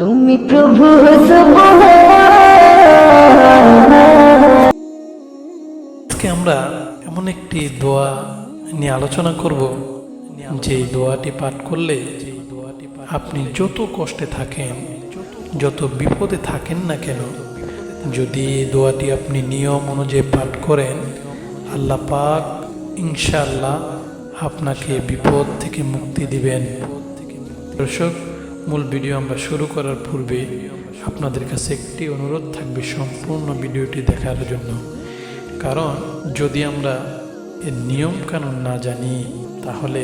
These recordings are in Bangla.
তুমি প্রভু আজকে আমরা এমন একটি দোয়া নিয়ে আলোচনা করব, যে দোয়াটি পাঠ করলে আপনি যত কষ্টে থাকেন, যত বিপদে থাকেন না কেন, যদি দোয়াটি আপনি নিয়ম অনুযায়ী পাঠ করেন, আল্লাহ পাক ইনশাআল্লাহ আপনাকে বিপদ থেকে মুক্তি দিবেন। দর্শক মূল ভিডিও আমরা শুরু করার পূর্বে আপনাদের কাছে একটি অনুরোধ থাকবে সম্পূর্ণ ভিডিওটি দেখার জন্য। কারণ যদি আমরা এর নিয়ম কানুন না জানি, তাহলে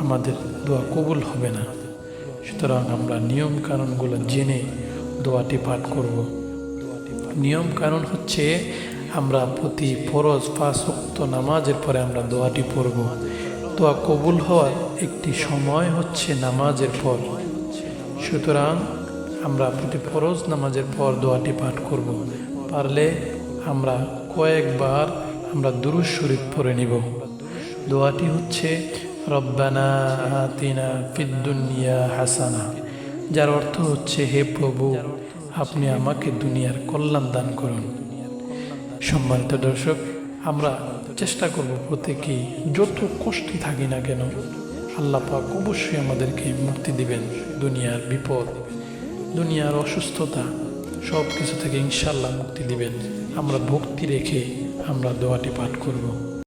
আমাদের দোয়া কবুল হবে না। সুতরাং আমরা নিয়ম কানুনগুলো জেনে দোয়াটি পাঠ করব। নিয়ম কানুন হচ্ছে আমরা প্রতি ফরজ পাঁচ ওয়াক্ত নামাজের পরে আমরা দোয়াটি পড়ব। দোয়া কবুল হওয়ার একটি সময় হচ্ছে নামাজের পর। সুতরাং আমরা প্রতি ফরজ নামাজের পর দোয়াটি পাঠ করব। পারলে আমরা কয়েকবার আমরা দুরুজ শরীফ পড়ে নিব। দোয়াটি হচ্ছে, রব্বানা আতিনা ফিদ্দুনিয়া হাসানা। যার অর্থ হচ্ছে, হে প্রভু, আপনি আমাকে দুনিয়ার কল্যাণ দান করুন। সম্মানিত দর্শক, আমরা চেষ্টা করব প্রত্যেকেই যত কষ্টে থাকি না কেন আল্লাহ পাক অবশ্যই আমাদেরকে মুক্তি দিবেন, দুনিয়ার বিপদ, দুনিয়ার অসুস্থতা সব কিছু থেকে ইনশাল্লাহ মুক্তি দিবেন। আমরা ভক্তি রেখে আমরা দোয়াটি পাঠ করব।